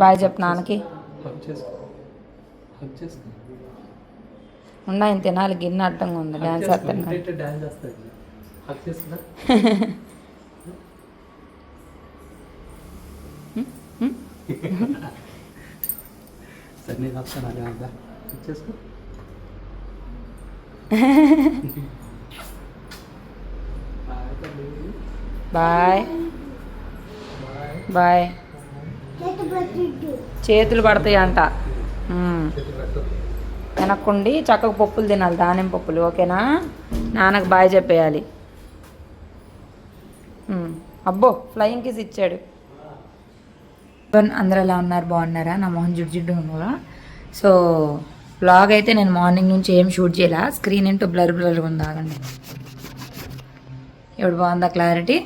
Bye చెప్పు నాన్నకి ఉండా ఆయన తినాలి గిన్నె అడ్డంగా ఉంది డ్యాన్స్ సరే నేను వస్తాను అదే హక్ చేసుకో బాయ్. బాయ్. చేతులు పడతాయి అంట మ్మ్. వెనక్కుండి చక్కగా పప్పులు తినాలి దానిమ్మ పప్పులు ఓకేనా? నాన్నకు బాయ్ చెప్పేయాలి. అబ్బో ఫ్లయింగ్ కిస్ ఇచ్చాడు. అందరూ ఎలా ఉన్నారు? బాగున్నారా? నా మొహం జుడ్డు జుడ్డు ఉన్నారా సో బ్లాగ్ అయితే నేను మార్నింగ్ నుంచి ఏం షూట్ చేయలే? స్క్రీన్ ఏంటో బ్లర్ బ్లర్ ఉంది ఆగండి. ఇప్పుడు బాగుందా క్లారిటీ?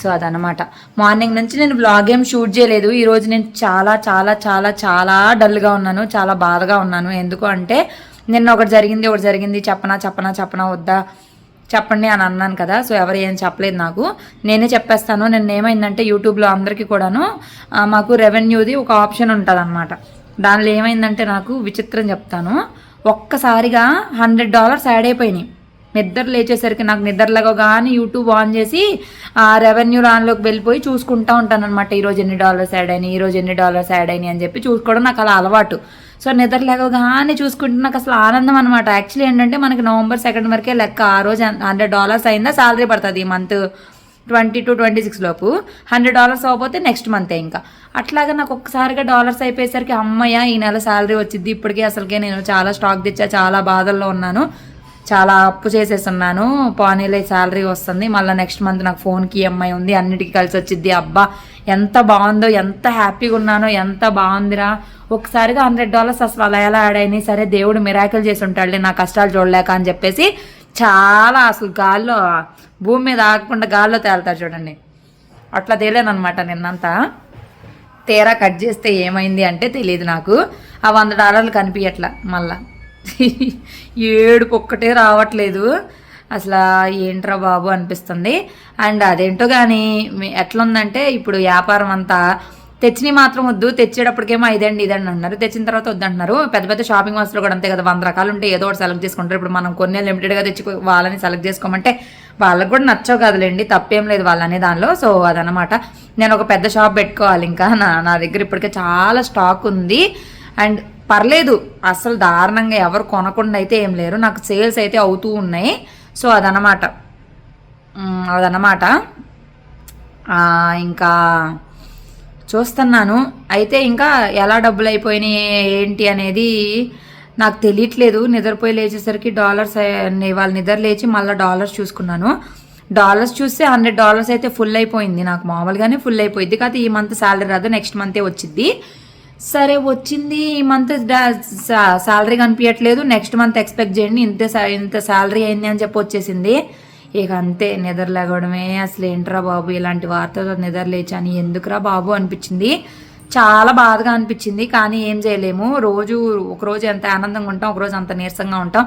సో అదనమాట మార్నింగ్ నుంచి నేను బ్లాగ్ ఏం షూట్ చేయలేదు. ఈరోజు నేను చాలా చాలా చాలా చాలా డల్గా ఉన్నాను. చాలా బాధగా ఉన్నాను. ఎందుకు అంటే నిన్న ఒకటి జరిగింది ఒకటి జరిగింది. చెప్పనా చెప్పనా చెప్పనా వద్దా? చెప్పండి అని అన్నాను కదా. సో ఎవరు ఏం చెప్పలేదు నాకు. నేనే చెప్పేస్తాను. నిన్న ఏమైందంటే యూట్యూబ్లో అందరికీ కూడాను మాకు రెవెన్యూది ఒక ఆప్షన్ ఉంటుంది అనమాట దానిలో ఏమైందంటే నాకు విచిత్రం చెప్తాను. ఒక్కసారిగా హండ్రెడ్ డాలర్స్ యాడ్ అయిపోయినాయి. నిద్ర లేచేసరికి నాకు నిద్రలాగా కానీ యూట్యూబ్ ఆన్ చేసి ఆ రెవెన్యూ రాన్లోకి వెళ్ళిపోయి చూసుకుంటా ఉంటాను అనమాట ఈరోజు ఎన్ని డాలర్స్ యాడ్ అయినాయి ఈరోజు ఎన్ని డాలర్స్ యాడ్ అయినాయి అని చెప్పి చూసుకోవడం నాకు అలా అలవాటు. సో నిద్ర లేవగానే చూసుకుంటే నాకు అసలు ఆనందం అనమాట యాక్చువల్లీ ఏంటంటే మనకి నవంబర్ సెకండ్ వరకే లెక్క ఆ రోజు హండ్రెడ్ డాలర్స్ అయిందా సాలరీ పడుతుంది ఈ month twenty two twenty six లోపు. హండ్రెడ్ డాలర్స్ అవ్వకపోతే నెక్స్ట్ మంతే ఇంకా. అట్లాగా నాకు ఒక్కసారిగా డాలర్స్ అయిపోయేసరికి అమ్మయ్య ఈ నెల శాలరీ వచ్చింది ఇప్పటికే అసలుకే నేను చాలా స్టాక్ తెచ్చా చాలా బాధల్లో ఉన్నాను. చాలా అప్పు చేసేసున్నాను. పోనీలే శాలరీ వస్తుంది. మళ్ళీ నెక్స్ట్ మంత్ నాకు ఫోన్కి ఈఎంఐ ఉంది. అన్నిటికీ కలిసి వచ్చింది అబ్బా ఎంత బాగుందో ఎంత హ్యాపీగా ఉన్నానో ఎంత బాగుందిరా. ఒకసారిగా హండ్రెడ్ డాలర్స్ అసలు అలా ఎలా యాడ్ అయినాయి? సరే దేవుడు మిరాకిల్ చేసి ఉంటాడులే నా కష్టాలు చూడలేక అని చెప్పేసి చాలా అసలు గాల్లో భూమి మీద ఆగకుండా గాల్లో తేలుతారు చూడండి. అట్లా తేలేనమాట నిన్నంతా. తీరా కట్ చేస్తే ఏమైంది అంటే తెలియదు నాకు. ఆ వంద డాలర్లు కనిపించట్లా మళ్ళా. ఏడుపు ఒక్కటే రావట్లేదు. అసలు ఏంట్రా బాబు అనిపిస్తుంది. అండ్ అదేంటో కానీ ఎట్లా ఎట్లుందంటే ఇప్పుడు వ్యాపారం అంతా తెచ్చినవి మాత్రం వద్దు తెచ్చేటప్పటికేమో ఇదండి ఇదండి అంటున్నారు తెచ్చిన తర్వాత వద్దంటున్నారు. పెద్ద పెద్ద షాపింగ్ మాల్స్లో కూడా అంతే కదా వంద రకాలు ఉంటే ఏదో ఒకటి సెలెక్ట్ చేసుకుంటారు. ఇప్పుడు మనం కొన్ని లిమిటెడ్గా తెచ్చి వాళ్ళని సెలెక్ట్ చేసుకోమంటే వాళ్ళకి కూడా నచ్చవు కదలేండి. తప్పేం లేదు వాళ్ళనే దానిలో. సో అదనమాట నేను ఒక పెద్ద షాప్ పెట్టుకోవాలి. ఇంకా నా నా దగ్గర ఇప్పటికే చాలా స్టాక్ ఉంది. అండ్ పర్లేదు అసలు దారుణంగా ఎవరు కొనకుండా అయితే ఏం లేరు. నాకు సేల్స్ అయితే అవుతూ ఉన్నాయి. సో అదనమాట అదనమాట ఇంకా చూస్తున్నాను. అయితే ఇంకా ఎలా డబ్బులు అయిపోయినాయి ఏంటి అనేది నాకు తెలియట్లేదు. నిద్రపోయి లేచేసరికి డాలర్స్ అయ్యాయి. వాళ్ళు నిద్ర లేచి మళ్ళీ డాలర్స్ చూసుకున్నాను. డాలర్స్ చూస్తే హండ్రెడ్ డాలర్స్ అయితే ఫుల్ అయిపోయింది. నాకు మామూలుగానే ఫుల్ అయిపోయింది కాదు ఈ మంత్ శాలరీ రాదు నెక్స్ట్ మంతే వచ్చింది సరే వచ్చింది ఈ మంత్ శాలరీ కనిపించట్లేదు నెక్స్ట్ మంత్ ఎక్స్పెక్ట్ చేయండి. ఇంత ఇంత శాలరీ అయింది అని చెప్పి వచ్చేసింది. ఇక అంతే నిద్రలేగడమే అసలు ఏంట్రా బాబు ఇలాంటి వార్తలు నిద్ర లేచాను. ఎందుకురా బాబు అనిపించింది. చాలా బాధగా అనిపించింది. కానీ ఏం చేయలేము. రోజు ఒకరోజు ఎంత ఆనందంగా ఉంటాం ఒక రోజు అంత నీరసంగా ఉంటాం.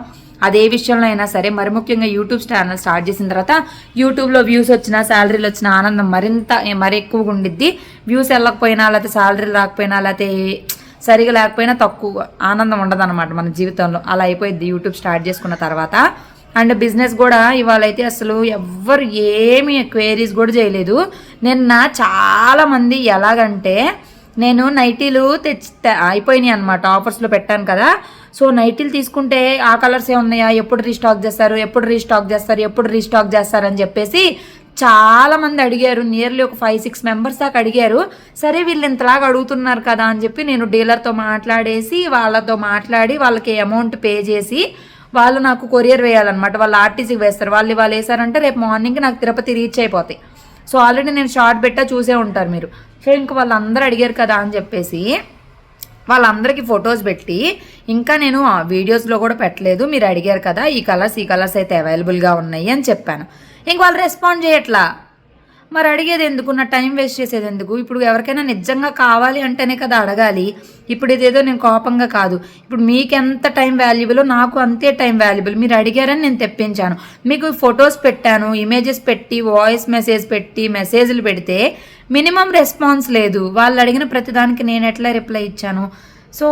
అదే విషయంలో అయినా సరే మరి ముఖ్యంగా యూట్యూబ్ ఛానల్ స్టార్ట్ చేసిన తర్వాత యూట్యూబ్లో వ్యూస్ వచ్చినా శాలరీలు వచ్చిన ఆనందం మరింత మరి ఎక్కువగా ఉండిద్ది. వ్యూస్ వెళ్ళకపోయినా లేకపోతే శాలరీ రాకపోయినా లేకపోతే సరిగా లేకపోయినా తక్కువ ఆనందం ఉండదు అనమాట మన జీవితంలో. అలా అయిపోయింది యూట్యూబ్ స్టార్ట్ చేసుకున్న తర్వాత. అండ్ బిజినెస్ కూడా ఇవాళ అయితే అసలు ఎవ్వరు ఏమి క్వేరీస్ కూడా చేయలేదు. నిన్న చాలామంది ఎలాగంటే నేను నైటీలు తెచ్చి అయిపోయినాయి అనమాట ఆఫర్స్లో పెట్టాను కదా. సో నైటీలు తీసుకుంటే ఆ కలర్స్ ఏ ఉన్నాయా ఎప్పుడు రీస్టాక్ చేస్తారు ఎప్పుడు రీస్టాక్ చేస్తారు ఎప్పుడు రీస్టాక్ చేస్తారు అని చెప్పేసి చాలా మంది అడిగారు. నియర్లీ ఒక ఫైవ్ సిక్స్ మెంబర్స్ దాకా అడిగారు. సరే వీళ్ళు ఇంతలాగా అడుగుతున్నారు కదా అని చెప్పి నేను డీలర్తో మాట్లాడేసి వాళ్ళతో మాట్లాడి వాళ్ళకి అమౌంట్ పే చేసి వాళ్ళు నాకు కొరియర్ వేయాలన్నమాట. వాళ్ళు ఆర్టీసీకి వేస్తారు. వాళ్ళు వాళ్ళు వేసారంటే రేపు మార్నింగ్ నాకు తిరుపతి రీచ్ అయిపోతాయి. సో ఆల్రెడీ నేను షార్ట్ పెట్టా చూసే ఉంటారు మీరు. సో ఇంక వాళ్ళందరూ అడిగారు కదా అని చెప్పేసి వాళ్ళందరికీ ఫొటోస్ పెట్టి ఇంకా నేను వీడియోస్లో కూడా పెట్టలేదు మీరు అడిగారు కదా ఈ కలర్స్ ఈ కలర్స్ అయితే అవైలబుల్గా ఉన్నాయి అని చెప్పాను. ఇంక వాళ్ళు రెస్పాండ్ చేయట్లా. మరి అడిగేది ఎందుకు? నా టైం వేస్ట్ చేసేది ఎందుకు? ఇప్పుడు ఎవరికైనా నిజంగా కావాలి అంటేనే కదా అడగాలి. ఇప్పుడు ఇదేదో నేను కోపంగా కాదు. ఇప్పుడు మీకు ఎంత టైం వాల్యుబులో నాకు అంతే టైం వాల్యుబుల్. మీరు అడిగారని నేను తెప్పించాను. మీకు ఫొటోస్ పెట్టాను ఇమేజెస్ పెట్టి వాయిస్ మెసేజ్ పెట్టి మెసేజ్లు పెడితే మినిమం రెస్పాన్స్ లేదు. వాళ్ళు అడిగిన ప్రతిదానికి నేను ఎట్లా రిప్లై ఇచ్చాను? సో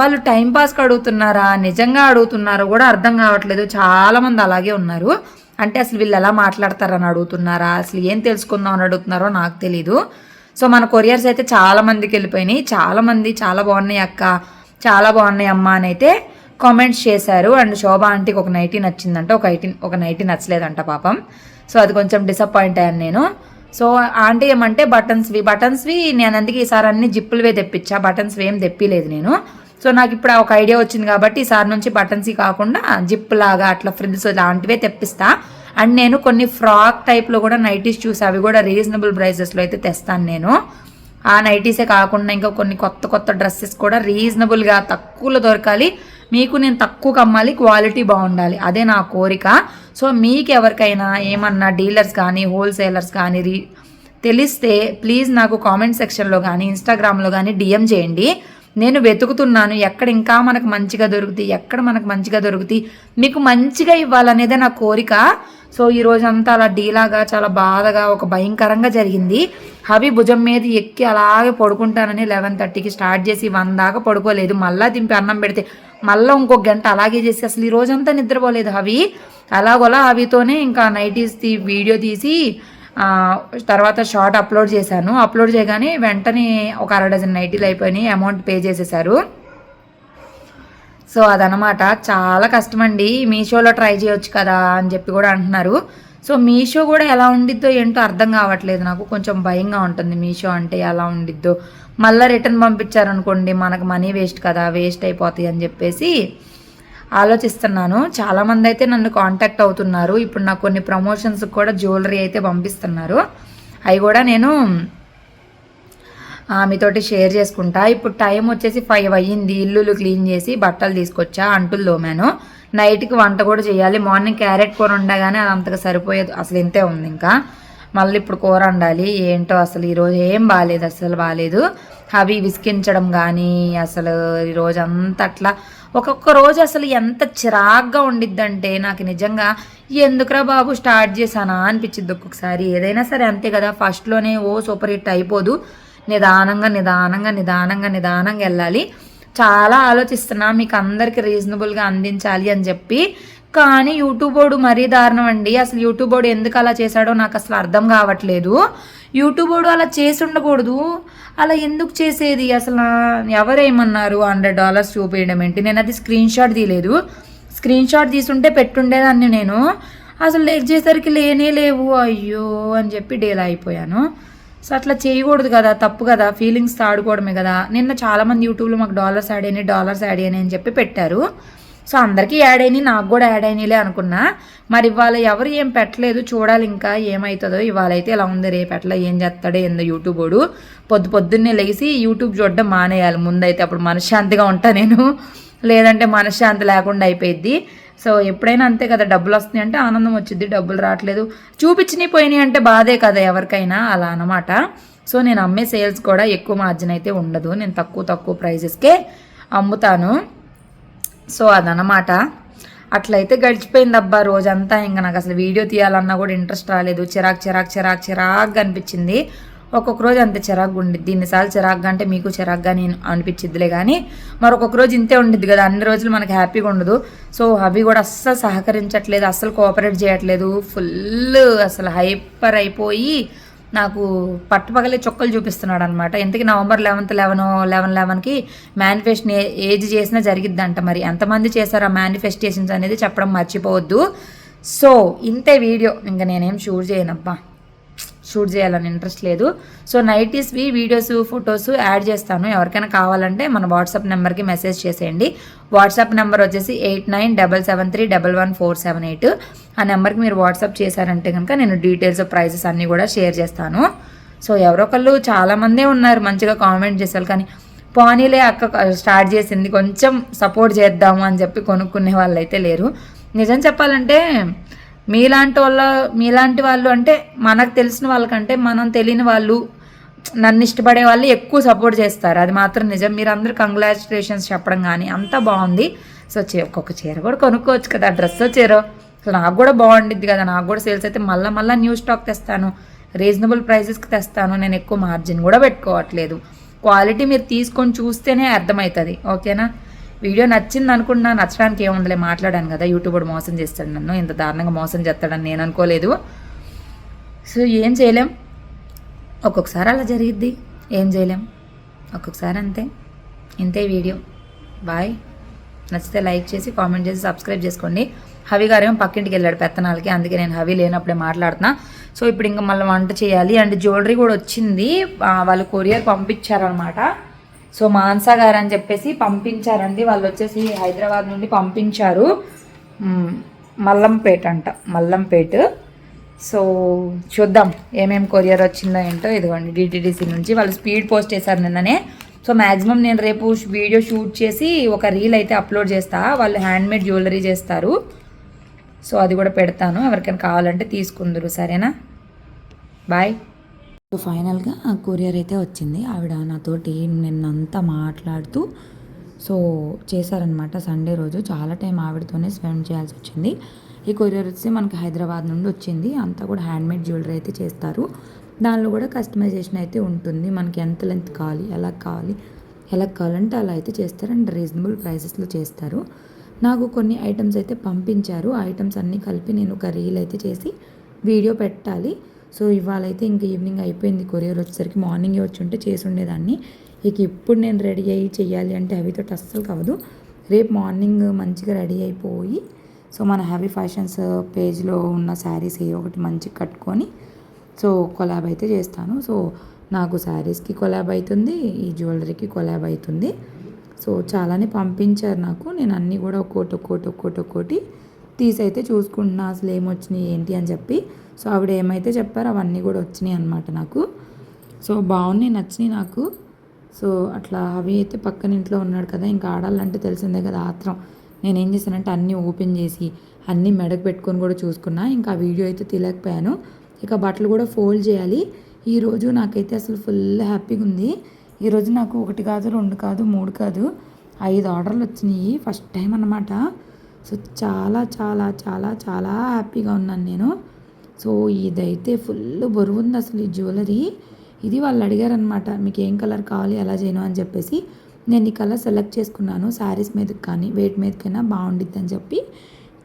వాళ్ళు టైం పాస్కి అడుగుతున్నారా? నిజంగా అడుగుతున్నారో కూడా అర్థం కావట్లేదు. చాలామంది అలాగే ఉన్నారు. అంటే అసలు వీళ్ళు ఎలా మాట్లాడతారని అడుగుతున్నారా? అసలు ఏం తెలుసుకుందాం అని అడుగుతున్నారో నాకు తెలీదు. సో మన కొరియర్స్ అయితే చాలా మందికి వెళ్ళిపోయినాయి. చాలా మంది చాలా బాగున్నాయి అక్క. చాలా బాగున్నాయి అమ్మ అని అయితే కామెంట్స్ చేశారు. అండ్ శోభ ఆంటీకి ఒక నైటీ నచ్చిందంట. ఒక ఐటీ ఒక నైటీ నచ్చలేదంట పాపం. సో అది కొంచెం డిసప్పాయింట్ అయ్యాను నేను. సో ఆంటీ ఏమంటే బటన్స్వి బటన్స్వి నేను అందుకే ఈసారి అన్ని జిప్పులవే తెప్పించా. బటన్స్వి ఏం తెప్పిలేదు నేను. సో నాకు ఇప్పుడు ఒక ఐడియా వచ్చింది కాబట్టి ఈసారి నుంచి బటన్సీ కాకుండా జిప్ లాగా అట్లా ఫ్రిల్స్ లాంటివే తెప్పిస్తా. అండ్ నేను కొన్ని ఫ్రాక్ టైప్లో కూడా నైటీస్ చూసి అవి కూడా రీజనబుల్ ప్రైజెస్లో అయితే తెస్తాను నేను. ఆ నైటీసే కాకుండా ఇంకా కొన్ని కొత్త కొత్త డ్రెస్సెస్ కూడా రీజనబుల్గా తక్కువలో దొరకాలి. మీకు నేను తక్కువ కమ్మాలి క్వాలిటీ బాగుండాలి. అదే నా కోరిక. సో మీకు ఎవరికైనా ఏమన్నా డీలర్స్ కానీ హోల్సేలర్స్ కానీ రీ తెలిస్తే ప్లీజ్ నాకు కామెంట్ సెక్షన్లో కానీ ఇన్స్టాగ్రామ్లో కానీ డిఎం చేయండి. నేను వెతుకుతున్నాను ఎక్కడ ఇంకా మనకు మంచిగా దొరుకుతాయి ఎక్కడ మనకు మంచిగా దొరుకుతాయి మీకు మంచిగా ఇవ్వాలనేదే నా కోరిక. సో ఈ రోజంతా అలా డీలాగా చాలా బాధగా ఒక భయంకరంగా జరిగింది. హవి భుజం మీద ఎక్కి అలాగే పడుకుంటానని లెవెన్ థర్టీకి స్టార్ట్ చేసి వన్ దాకా పడుకోలేదు. మళ్ళా దింపి అన్నం పెడితే మళ్ళీ ఇంకో గంట అలాగే చేసి అసలు ఈ రోజంతా నిద్రపోలేదు హవి అలాగోలా హవితోనే ఇంకా నైటీస్ తీ వీడియో తీసి తర్వాత షార్ట్ అప్లోడ్ చేశాను. అప్లోడ్ చేయగానే వెంటనే ఒక అర డజన్ నైటీలు అయిపోయినాయి. అమౌంట్ పే చేసేసారు. సో అదనమాట చాలా కష్టమండి. మీషోలో ట్రై చేయొచ్చు కదా అని చెప్పి కూడా అంటున్నారు. సో మీషో కూడా ఎలా ఉండిద్దో ఏంటో అర్థం కావట్లేదు నాకు. కొంచెం భయంగా ఉంటుంది మీషో అంటే ఎలా ఉండిద్దో. మళ్ళీ రిటర్న్ పంపించారనుకోండి మనకు మనీ వేస్ట్ కదా వేస్ట్ అయిపోతాయి అని చెప్పేసి ఆలోచిస్తున్నాను. చాలామంది అయితే నన్ను కాంటాక్ట్ అవుతున్నారు. ఇప్పుడు నాకు కొన్ని ప్రమోషన్స్ కూడా జ్యువెలరీ అయితే పంపిస్తున్నారు. అవి కూడా నేను ఆ, మీతోటి షేర్ చేసుకుంటా. ఇప్పుడు టైం వచ్చేసి ఫైవ్ అయ్యింది. ఇల్లులు క్లీన్ చేసి బట్టలు తీసుకొచ్చా అంటులు తోమాను. నైట్కి వంట కూడా చేయాలి. మార్నింగ్ క్యారెట్ కూర ఉండగానే అది అంతగా సరిపోయేది అసలు ఇంతే ఉంది ఇంకా. మళ్ళీ ఇప్పుడు కూర వండాలి. ఏంటో అసలు ఈరోజు ఏం బాగాలేదు అసలు బాగాలేదు అవి విసికించడం కానీ అసలు ఈరోజు అంతా అట్లా ఒక్కొక్క రోజు అసలు ఎంత చిరాగ్గా ఉండిద్దంటే నాకు నిజంగా ఎందుకురా బాబు స్టార్ట్ చేశానా? అనిపించింది ఒక్కొక్కసారి. ఏదైనా సరే అంతే కదా ఫస్ట్లోనే ఓ సూపర్ హిట్ అయిపోదు. నిదానంగా నిదానంగా నిదానంగా నిదానంగా వెళ్ళాలి. చాలా ఆలోచిస్తున్నా మీకు అందరికీ రీజనబుల్గా అందించాలి అని చెప్పి కానీ యూట్యూబ్ బోర్డు మరీ దారుణం అండి. అసలు యూట్యూబ్ బోర్డు ఎందుకు అలా చేశాడో నాకు అసలు అర్థం కావట్లేదు. యూట్యూబ్ బోర్డు అలా చేసి ఉండకూడదు. అలా ఎందుకు చేసేది? అసలు ఎవరేమన్నారు? హండ్రెడ్ డాలర్స్ చూపించడం ఏంటి? నేను అది స్క్రీన్ షాట్ తీయలేదు. స్క్రీన్ షాట్ తీసుంటే పెట్టుండేదాన్ని నేను. అసలు లెగ్ చేసేసరికి లేనే లేవు. అయ్యో అని చెప్పి డేలా అయిపోయాను. సో అట్లా చేయకూడదు కదా తప్పు కదా ఫీలింగ్స్ ఆడుకోవడమే కదా. నిన్న చాలామంది యూట్యూబ్లో మాకు డాలర్స్ యాడ్ అయినాయి డాలర్స్ యాడ్ అయినాయి అని చెప్పి పెట్టారు. సో అందరికీ యాడ్ అయినాయి నాకు కూడా యాడ్ అయినాయిలే అనుకున్నా. మరి ఇవాళ ఎవరు ఏం పెట్టలేదు చూడాలి ఇంకా ఏమవుతుందో ఇవాళ అయితే ఇలా ఉంది రేపు ఎట్లా ఏం చేస్తాడో ఏందో యూట్యూబోడు. పొద్దు పొద్దున్నే లేచి యూట్యూబ్ చూడడం మానేయాలి. ముందైతే అప్పుడు మనశ్శాంతిగా ఉంటా నేను. లేదంటే మనశ్శాంతి లేకుండా అయిపోయిద్ది. సో ఎప్పుడైనా అంతే కదా డబ్బులు వస్తున్నాయి అంటే ఆనందం వచ్చింది డబ్బులు రావట్లేదు. చూపించినవి పోయినాయి అంటే బాధే కదా ఎవరికైనా అలా అనమాట సో నేను అమ్మే సేల్స్ కూడా ఎక్కువ మార్జిన్ అయితే ఉండదు. నేను తక్కువ తక్కువ ప్రైజెస్కే అమ్ముతాను. సో అదనమాట అట్లయితే గడిచిపోయింది అబ్బా రోజంతా. ఇంకా నాకు అసలు వీడియో తీయాలన్నా కూడా ఇంట్రెస్ట్ రాలేదు. చిరాక్ చిరాక్ చిరాక్ చిరాక్గా అనిపించింది. ఒక్కొక్క రోజు అంత చిరాగ్గా ఉండిద్ది. ఇన్నిసార్లు చిరాగ్గా అంటే మీకు చిరాగ్గా నేను అనిపించిద్దిలే కానీ మరి ఒక్కొక్క రోజు ఇంతే ఉండిద్ది కదా. అన్ని రోజులు మనకి హ్యాపీగా ఉండదు. సో అవి కూడా అస్సలు సహకరించట్లేదు. అస్సలు కోఆపరేట్ చేయట్లేదు. ఫుల్ అసలు హైపర్ అయిపోయి నాకు పట్టుపగలే చొక్కలు చూపిస్తున్నాడు అనమాట ఇంతకీ నవంబర్ లెవెన్త్ లెవెన్ లెవెన్ లెవెన్కి మేనిఫెస్టేషన్ ఏజ్ చేసినా జరిగిద్దంట మరి. ఎంతమంది చేశారు ఆ మేనిఫెస్టేషన్స్ అనేది చెప్పడం మర్చిపోవద్దు. సో ఇంతే వీడియో. ఇంకా నేనేం షూర్ చేయనబ్బా. షూట్ చేయాలని ఇంట్రెస్ట్ లేదు. సో నైటీస్వి వీడియోస్ ఫొటోస్ యాడ్ చేస్తాను. ఎవరికైనా కావాలంటే మన వాట్సాప్ నెంబర్కి మెసేజ్ చేసేయండి. వాట్సాప్ నెంబర్ వచ్చేసి eight nine double seven three double one four seven eight. ఆ నెంబర్కి మీరు వాట్సాప్ చేశారంటే కనుక నేను డీటెయిల్స్ ప్రైజెస్ అన్నీ కూడా షేర్ చేస్తాను. సో ఎవరో ఒకళ్ళు చాలామందే ఉన్నారు మంచిగా కామెంట్ చేశారు కానీ పోనీలే అక్క స్టార్ట్ చేసింది. కొంచెం సపోర్ట్ చేద్దాము అని చెప్పి కొనుక్కునే వాళ్ళు అయితే లేరు. నిజం చెప్పాలంటే మీలాంటి వాళ్ళ మీలాంటి వాళ్ళు అంటే మనకు తెలిసిన వాళ్ళకంటే మనం తెలియని వాళ్ళు నన్ను ఇష్టపడే వాళ్ళు ఎక్కువ సపోర్ట్ చేస్తారు. అది మాత్రం నిజం. మీరు అందరూ కంగ్రాచులేషన్స్ చెప్పడం కానీ అంతా బాగుంది. సో చీ ఒక్కొక్క చీర కూడా కొనుక్కోవచ్చు కదా. డ్రెస్ చీర. అసలు నాకు కూడా బాగుండిద్ది కదా. నాకు కూడా సేల్స్ అయితే మళ్ళీ మళ్ళీ న్యూ స్టాక్ తెస్తాను. రీజనబుల్ ప్రైసెస్కి తెస్తాను. నేను ఎక్కువ మార్జిన్ కూడా పెట్టుకోవట్లేదు. క్వాలిటీ మీరు తీసుకొని చూస్తేనే అర్థమవుతుంది. ఓకేనా వీడియో నచ్చింది అనుకున్నా నచ్చడానికి ఏముందిలే మాట్లాడాను కదా. యూట్యూబ్ మోసం చేస్తాడు నన్ను ఇంత దారుణంగా మోసం చేస్తాడని నేను అనుకోలేదు. సో ఏం చేయలేం. ఒక్కొక్కసారి అలా జరిగిద్ది. ఏం చేయలేం. ఒక్కొక్కసారి అంతే. ఇంతే వీడియో. బాయ్ నచ్చితే లైక్ చేసి కామెంట్ చేసి సబ్స్క్రైబ్ చేసుకోండి. హవి గారేమో పక్కింటికి వెళ్ళాడు పెత్తనాలకి అందుకే నేను హవి లేనప్పుడే మాట్లాడుతున్నా. సో ఇప్పుడు ఇంకా మళ్ళీ వంట చేయాలి. అండ్ జ్యువెలరీ కూడా వచ్చింది. వాళ్ళు కొరియర్ పంపించారనమాట సో మాన్సా గారు అని చెప్పేసి పంపించారండి. వాళ్ళు వచ్చేసి హైదరాబాద్ నుండి పంపించారు. మల్లంపేట అంట. మల్లంపేట. సో చూద్దాం ఏమేమి కొరియర్ వచ్చిందో ఏంటో. ఇదిగోండి డిటీడీసీ నుంచి వాళ్ళు స్పీడ్ పోస్ట్ చేశారు నిన్ననే. సో మ్యాక్సిమం నేను రేపు వీడియో షూట్ చేసి ఒక రీల్ అయితే అప్లోడ్ చేస్తా. వాళ్ళు హ్యాండ్మేడ్ జ్యువెలరీ చేస్తారు. సో అది కూడా పెడతాను. ఎవరికైనా కావాలంటే తీసుకుందరు. సరేనా? బాయ్. సో ఫైనల్గా కొరియర్ అయితే వచ్చింది. ఆవిడ నాతోటి నిన్నంతా మాట్లాడుతూ సో చేశారనమాట సండే రోజు చాలా టైం ఆవిడతోనే స్పెండ్ చేయాల్సి వచ్చింది. ఈ కొరియర్ వచ్చి మనకి హైదరాబాద్ నుండి వచ్చింది. అంతా కూడా హ్యాండ్మేడ్ జ్యువెలరీ అయితే చేస్తారు. దానిలో కూడా కస్టమైజేషన్ అయితే ఉంటుంది. మనకి ఎంత లెంత్ కావాలి ఎలా కావాలి ఎలా కావాలంటే అలా అయితే చేస్తారు అండ్ రీజనబుల్ ప్రైసెస్లో చేస్తారు. నాకు కొన్ని ఐటమ్స్ అయితే పంపించారు. ఆ ఐటమ్స్ అన్నీ కలిపి నేను ఒక రీల్ అయితే చేసి వీడియో పెట్టాలి. సో ఇవాళ అయితే ఇంక ఈవినింగ్ అయిపోయింది. కొరియర్ వచ్చేసరికి మార్నింగే వచ్చి ఉంటే చేసి ఉండేదాన్ని. ఇక ఇప్పుడు నేను రెడీ అయ్యి చెయ్యాలి అంటే హెవీతో అస్సలు కావదు. రేపు మార్నింగ్ మంచిగా రెడీ అయిపోయి సో మన హ్యాపీ ఫ్యాషన్స్ పేజ్లో ఉన్న శారీస్ ఏ ఒకటి మంచిగా కట్టుకొని సో కొలాబ్ అయితే చేస్తాను. సో నాకు శారీస్కి కొలాబ్ అవుతుంది ఈ జ్యువెలరీకి కొలాబ్ అవుతుంది. సో చాలానే పంపించారు నాకు. నేను అన్నీ కూడా ఒక్కోటి ఒక్కోటి ఒక్కోటి ఒక్కోటి తీసి అయితే చూసుకుంటున్నా అసలు ఏమొచ్చినాయి ఏంటి అని చెప్పి. సో ఆవిడ ఏమైతే చెప్పారో అవన్నీ కూడా వచ్చినాయి అనమాట నాకు. సో బాగున్నాయి నచ్చినాయి నాకు. సో అట్లా అవి అయితే పక్కన ఇంట్లో ఉన్నాడు కదా ఇంకా ఆడాలంటే తెలిసిందే కదా ఆత్రం. నేను ఏం చేశానంటే అన్నీ ఓపెన్ చేసి అన్నీ మెడకు పెట్టుకొని కూడా చూసుకున్నా. ఇంకా ఆ వీడియో అయితే తీయలేకపోయాను. ఇక బట్టలు కూడా ఫోల్డ్ చేయాలి. ఈరోజు నాకైతే అసలు ఫుల్ హ్యాపీగా ఉంది. ఈరోజు నాకు ఒకటి కాదు రెండు కాదు మూడు కాదు ఐదు ఆర్డర్లు వచ్చినాయి ఫస్ట్ టైం అన్నమాట. సో చాలా చాలా చాలా చాలా హ్యాపీగా ఉన్నాను నేను. సో ఇదైతే ఫుల్ బరువు ఉంది అసలు ఈ జ్యువెలరీ. ఇది వాళ్ళు అడిగారనమాట మీకు ఏం కలర్ కావాలి ఎలా చేయను? అని చెప్పేసి. నేను ఈ కలర్ సెలెక్ట్ చేసుకున్నాను శారీస్ మీదకి కానీ వెయిట్ మీదకైనా బాగుండిద్ది అని చెప్పి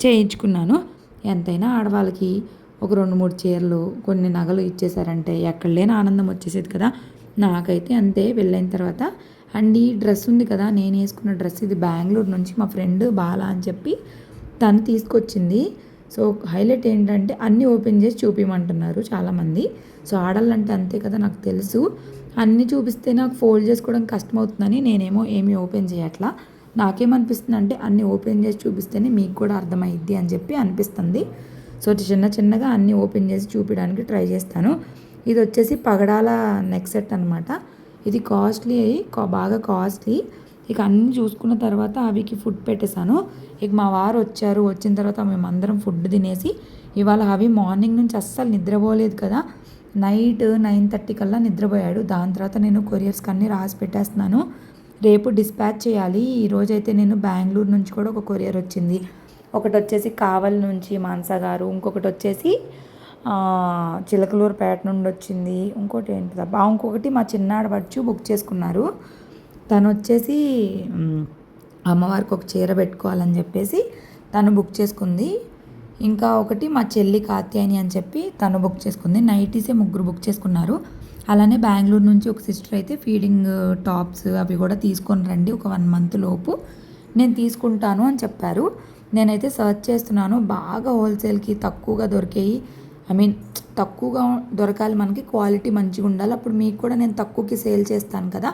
చేయించుకున్నాను. ఎంతైనా ఆడవాళ్ళకి ఒక రెండు మూడు చీరలు కొన్ని నగలు ఇచ్చేసారంటే ఎక్కడ లేని ఆనందం వచ్చేసేది కదా. నాకైతే అంతే వెళ్ళైన తర్వాత అండ్ ఈ డ్రెస్ ఉంది కదా నేను వేసుకున్న డ్రెస్ ఇది బెంగళూరు నుంచి మా ఫ్రెండ్ బాలా అని చెప్పి తను తీసుకొచ్చింది. సో హైలైట్ ఏంటంటే అన్నీ ఓపెన్ చేసి చూపించమంటున్నారు చాలామంది. సో ఆడాలంటే అంతే కదా నాకు తెలుసు. అన్నీ చూపిస్తే నాకు ఫోల్డ్ చేసుకోవడం కష్టమవుతుందని నేనేమో ఏమీ ఓపెన్ చేయట్లా. నాకేమనిపిస్తుంది అంటే అన్నీ ఓపెన్ చేసి చూపిస్తేనే మీకు కూడా అర్థమైద్ది అని చెప్పి అనిపిస్తుంది. సో చిన్న చిన్నగా అన్నీ ఓపెన్ చేసి చూపించడానికి ట్రై చేస్తాను. ఇది వచ్చేసి పగడాల నెక్ సెట్ అనమాట ఇది కాస్ట్లీ అయ్యి బాగా కాస్ట్లీ ఇక అన్నీ చూసుకున్న తర్వాత అవికి ఫుడ్ పెట్టేశాను. ఇక మా వారు వచ్చారు. వచ్చిన తర్వాత మేమందరం ఫుడ్ తినేసి ఇవాళ అవి మార్నింగ్ నుంచి అస్సలు నిద్రపోలేదు కదా. నైట్ నైన్ థర్టీ కల్లా నిద్రపోయాడు. దాని తర్వాత నేను కొరియర్స్కి అన్నీ రాసి పెట్టేస్తున్నాను. రేపు డిస్పాచ్ చేయాలి. ఈరోజు అయితే నేను బెంగళూరు నుంచి కూడా ఒక కొరియర్ వచ్చింది. ఒకటి వచ్చేసి కావల్ నుంచి మాన్సా గారు ఇంకొకటి వచ్చేసి చిలకలూరుపేట నుండి వచ్చింది. ఇంకోటి ఏంటి తప్ప ఇంకొకటి మా చిన్నాడవచ్చు బుక్ చేసుకున్నారు. తను వచ్చేసి అమ్మవారికి ఒక చీర పెట్టుకోవాలని చెప్పేసి తను బుక్ చేసుకుంది. ఇంకా ఒకటి మా చెల్లి కాత్యాయని అని చెప్పి తను బుక్ చేసుకుంది. నైటీసే ముగ్గురు బుక్ చేసుకున్నారు. అలానే బెంగళూరు నుంచి ఒక సిస్టర్ అయితే ఫీడింగ్ టాప్స్ అవి కూడా తీసుకొని రండి ఒక వన్ మంత్ లోపు నేను తీసుకుంటాను అని చెప్పారు. నేనైతే సర్చ్ చేస్తున్నాను. బాగా హోల్సేల్కి తక్కువగా దొరికాయి. ఐ మీన్ తక్కువగా దొరకాలి మనకి క్వాలిటీ మంచిగా ఉండాలి. అప్పుడు మీకు కూడా నేను తక్కువకి సేల్ చేస్తాను కదా.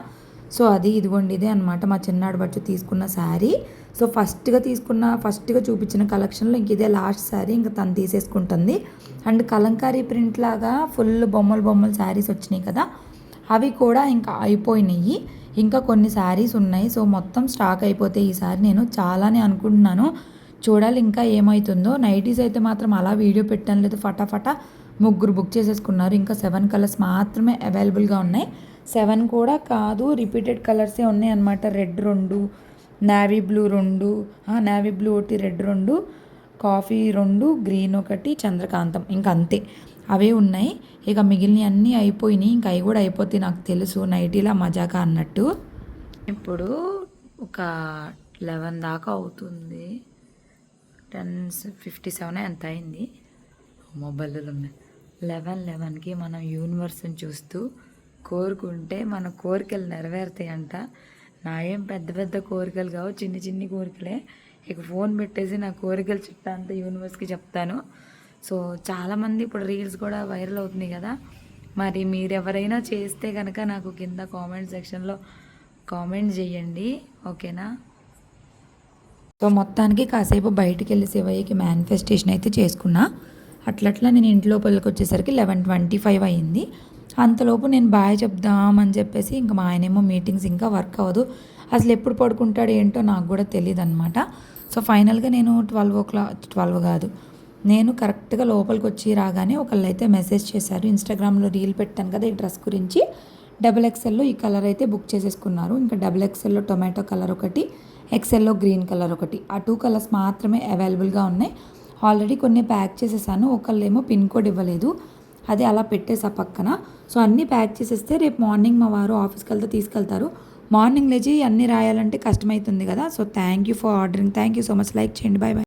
సో అది ఇదిగోండి ఇదే అనమాట మా చిన్నాడు బచ్చు తీసుకున్న శారీ. సో ఫస్ట్గా తీసుకున్న ఫస్ట్గా చూపించిన కలెక్షన్లో ఇంక ఇదే లాస్ట్ శారీ ఇంకా తను తీసేసుకుంటుంది. అండ్ కలంకారీ ప్రింట్ లాగా ఫుల్ బొమ్మలు బొమ్మలు శారీస్ వచ్చినాయి కదా. అవి కూడా ఇంకా అయిపోయినాయి. ఇంకా కొన్ని శారీస్ ఉన్నాయి. సో మొత్తం స్టాక్ అయిపోతే ఈసారి నేను చాలానే అనుకుంటున్నాను. చూడాలి ఇంకా ఏమవుతుందో నైటీస్ అయితే మాత్రం అలా వీడియో పెట్టడం లేదు ఫటాఫట ముగ్గురు బుక్ చేసేసుకున్నారు. ఇంకా సెవెన్ కలర్స్ మాత్రమే అవైలబుల్గా ఉన్నాయి. సెవెన్ కూడా కాదు రిపీటెడ్ కలర్సే ఉన్నాయి అనమాట రెడ్ రెండు నావీ బ్లూ రెండు నావీ బ్లూ ఒకటి రెడ్ రెండు కాఫీ రెండు గ్రీన్ ఒకటి చంద్రకాంతం. ఇంకా అంతే. అవే ఉన్నాయి. ఇక మిగిలినవి అన్నీ అయిపోయినాయి. ఇంకా అవి కూడా అయిపోతాయి నాకు తెలుసు. నైటీలా మజాకా అన్నట్టు. ఇప్పుడు ఒక లెవెన్ దాకా అవుతుంది. టెన్ ఫిఫ్టీ సెవెన్ ఎంత అయింది? మొబైల్లో ఉన్నాయి. లెవెన్ లెవెన్కి మనం యూనివర్స్ని చూస్తూ కోరుకుంటే మన కోరికలు నెరవేరుతాయంట. నా ఏం పెద్ద పెద్ద కోరికలు కావు చిన్ని చిన్ని కోరికలే. ఇక ఫోన్ పెట్టేసి నా కోరికలు చిట్టా అంతా యూనివర్స్కి చెప్తాను. సో చాలామంది ఇప్పుడు రీల్స్ కూడా వైరల్ అవుతున్నాయి కదా. మరి మీరు ఎవరైనా చేస్తే కనుక నాకు కింద కామెంట్ సెక్షన్లో కామెంట్ చేయండి. ఓకేనా? సో మొత్తానికి కాసేపు బయటికి వెళ్ళి శివయ్యకి మేనిఫెస్టేషన్ అయితే చేసుకున్నా. అట్లట్లా నేను ఇంట్లోపలికి వచ్చేసరికి లెవెన్ ట్వంటీ ఫైవ్ అయ్యింది. అంతలోపు నేను బాయ్ చెప్దామని చెప్పేసి ఇంకా మా ఆయనేమో మీటింగ్స్ ఇంకా వర్క్ అవ్వదు. అసలు ఎప్పుడు పడుకుంటాడు ఏంటో నాకు కూడా తెలియదు అనమాట సో ఫైనల్గా నేను ట్వెల్వ్ ఓ క్లాక్ ట్వెల్వ్ కాదు. నేను కరెక్ట్గా లోపలికి వచ్చి రాగానే ఒకళ్ళు అయితే మెసేజ్ చేశారు. ఇన్స్టాగ్రామ్లో రీల్ పెట్టాను కదా ఈ డ్రెస్ గురించి. డబుల్ ఎక్సెల్లో ఈ కలర్ అయితే బుక్ చేసేసుకున్నారు. ఇంకా డబుల్ ఎక్సెల్లో టొమాటో కలర్ ఒకటి. ఎక్సెల్లో గ్రీన్ కలర్ ఒకటి. ఆ టూ కలర్స్ మాత్రమే అవైలబుల్గా ఉన్నాయి. ఆల్రెడీ కొన్ని ప్యాక్ చేసేసాను. ఒకళ్ళేమో పిన్ కోడ్ ఇవ్వలేదు. అది అలా పెట్టేసా పక్కన. సో అన్నీ ప్యాక్ చేసేస్తే రేపు మార్నింగ్ మా వారు ఆఫీస్కి వెళ్తే తీసుకెళ్తారు. మార్నింగ్ లేచి అన్నీ రాయాలంటే కష్టమవుతుంది కదా. So thank you for ordering. Thank you so much. Like చేయండి. Bye bye